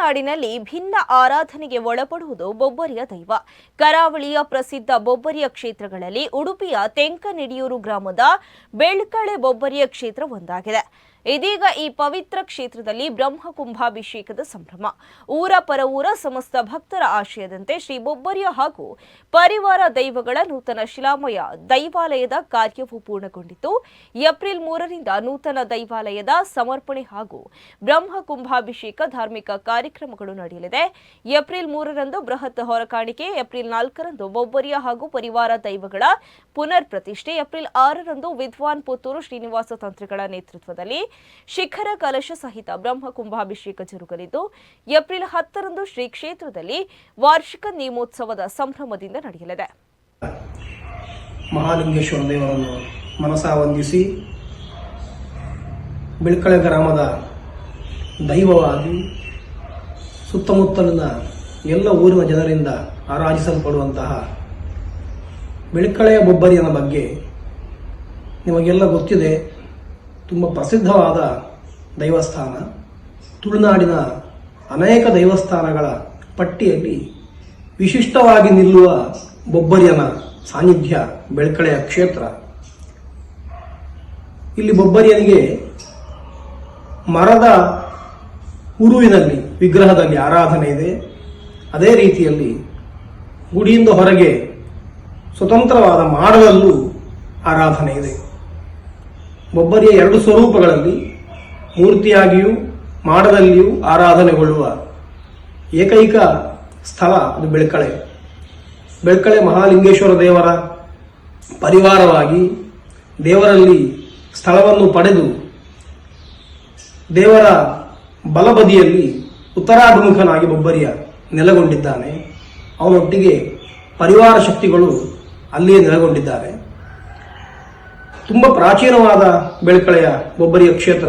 ತುಳುನಾಡಿನಲ್ಲಿ ಭಿನ್ನ ಆರಾಧನೆಗೆ ಒಳಪಡುವುದು ಬೊಬ್ಬರಿಯ ದೈವ. ಕರಾವಳಿಯ ಪ್ರಸಿದ್ಧ ಬೊಬ್ಬರಿಯ ಕ್ಷೇತ್ರಗಳಲ್ಲಿ ಉಡುಪಿಯ ತೆಂಕನಿಡಿಯೂರು ಗ್ರಾಮದ ಬೆಳ್ಕಳೆ ಬೊಬ್ಬರಿಯ ಕ್ಷೇತ್ರ ಒಂದಾಗಿದೆ. ಇದೀಗ ಈ ಪವಿತ್ರ ಕ್ಷೇತ್ರದಲ್ಲಿ ಬ್ರಹ್ಮ ಕುಂಭಾಭಿಷೇಕದ ಸಂಭ್ರಮ. ಊರ ಪರವೂರ ಸಮಸ್ತ ಭಕ್ತರ ಆಶಯದಂತೆ ಶ್ರೀ ಬೊಬ್ಬರಿಯ ಹಾಗೂ ಪರಿವಾರ ದೈವಗಳ ನೂತನ ಶಿಲಾಮಯ ದೈವಾಲಯದ ಕಾರ್ಯವು ಪೂರ್ಣಗೊಂಡಿತು ಏಪ್ರಿಲ್ ಮೂರರಿಂದ ನೂತನ ದೈವಾಲಯದ ಸಮರ್ಪಣೆ ಹಾಗೂ ಬ್ರಹ್ಮ ಕುಂಭಾಭಿಷೇಕ ಧಾರ್ಮಿಕ ಕಾರ್ಯಕ್ರಮಗಳು ನಡೆಯಲಿದೆ. ಏಪ್ರಿಲ್ ಮೂರರಂದು ಬೃಹತ್ ಹೊರಕಾಣಿಕೆ, ಏಪ್ರಿಲ್ ನಾಲ್ಕರಂದು ಬೊಬ್ಬರಿಯ ಹಾಗೂ ಪರಿವಾರ ದೈವಗಳ ಪುನರ್ ಪ್ರತಿಷ್ಠೆ ಏಪ್ರಿಲ್ ಆರರಂದು ವಿದ್ವಾನ್ ಪುತ್ತೂರು ಶ್ರೀನಿವಾಸ ತಂತ್ರಿಗಳ ನೇತೃತ್ವದಲ್ಲಿ ಶಿಖರ ಕಲಶ ಸಹಿತ ಬ್ರಹ್ಮ ಕುಂಭಾಭಿಷೇಕ ಜರುಗಲಿದ್ದು, ಏಪ್ರಿಲ್ ಹತ್ತರಂದು ಶ್ರೀ ಕ್ಷೇತ್ರದಲ್ಲಿ ವಾರ್ಷಿಕ ನೇಮೋತ್ಸವದ ಸಂಭ್ರಮದಿಂದ ನಡೆಯಲಿದೆ. ಮಹಾಲಿಂಗೇಶ್ವರ ದೇವರನ್ನು ಮನಸಾ ವಂದಿಸಿ, ಬಿಳ್ಕಳೆ ಗ್ರಾಮದ ದೈವವಾಗಿ ಸುತ್ತಮುತ್ತಲಿನ ಎಲ್ಲ ಊರಿನ ಜನರಿಂದ ಆರಾಧಿಸಲ್ಪಡುವಂತಹ ಬಿಳ್ಕಳೆಯ ಬೊಬ್ಬರಿಯನ ಬಗ್ಗೆ ನಿಮಗೆಲ್ಲ ಗೊತ್ತಿದೆ. ತುಂಬ ಪ್ರಸಿದ್ಧವಾದ ದೈವಸ್ಥಾನ. ತುಳುನಾಡಿನ ಅನೇಕ ದೈವಸ್ಥಾನಗಳ ಪಟ್ಟಿಯಲ್ಲಿ ವಿಶಿಷ್ಟವಾಗಿ ನಿಲ್ಲುವ ಬೊಬ್ಬರಿಯನ ಸಾನ್ನಿಧ್ಯ, ಬೆಳ್ಕಳೆಯ ಕ್ಷೇತ್ರ. ಇಲ್ಲಿ ಬೊಬ್ಬರಿಯನಿಗೆ ಮರದ ಉರುವಿನಲ್ಲಿ ವಿಗ್ರಹದಲ್ಲಿ ಆರಾಧನೆ ಇದೆ. ಅದೇ ರೀತಿಯಲ್ಲಿ ಗುಡಿಯಿಂದ ಹೊರಗೆ ಸ್ವತಂತ್ರವಾದ ಮಾಡಲಲ್ಲೂ ಆರಾಧನೆ ಇದೆ. ಬೊಬ್ಬರಿಯ ಎರಡು ಸ್ವರೂಪಗಳಲ್ಲಿ ಮೂರ್ತಿಯಾಗಿಯೂ ಮಾಡದಲ್ಲಿಯೂ ಆರಾಧನೆಗೊಳ್ಳುವ ಏಕೈಕ ಸ್ಥಳ ಅದು ಬೆಳ್ಕಳೆ. ಬೆಳ್ಕಳೆ ಮಹಾಲಿಂಗೇಶ್ವರ ದೇವರ ಪರಿವಾರವಾಗಿ ದೇವರಲ್ಲಿ ಸ್ಥಳವನ್ನು ಪಡೆದು ದೇವರ ಬಲಬದಿಯಲ್ಲಿ ಉತ್ತರಾಭಿಮುಖನಾಗಿ ಬೊಬ್ಬರಿಯ ನೆಲೆಗೊಂಡಿದ್ದಾನೆ. ಅವನೊಟ್ಟಿಗೆ ಪರಿವಾರ ಶಕ್ತಿಗಳು ಅಲ್ಲಿಯೇ ನೆಲೆಗೊಂಡಿದ್ದಾರೆ. ತುಂಬ ಪ್ರಾಚೀನವಾದ ಬೆಳಕಳೆಯ ಬೊಬ್ಬರಿಯ ಕ್ಷೇತ್ರ.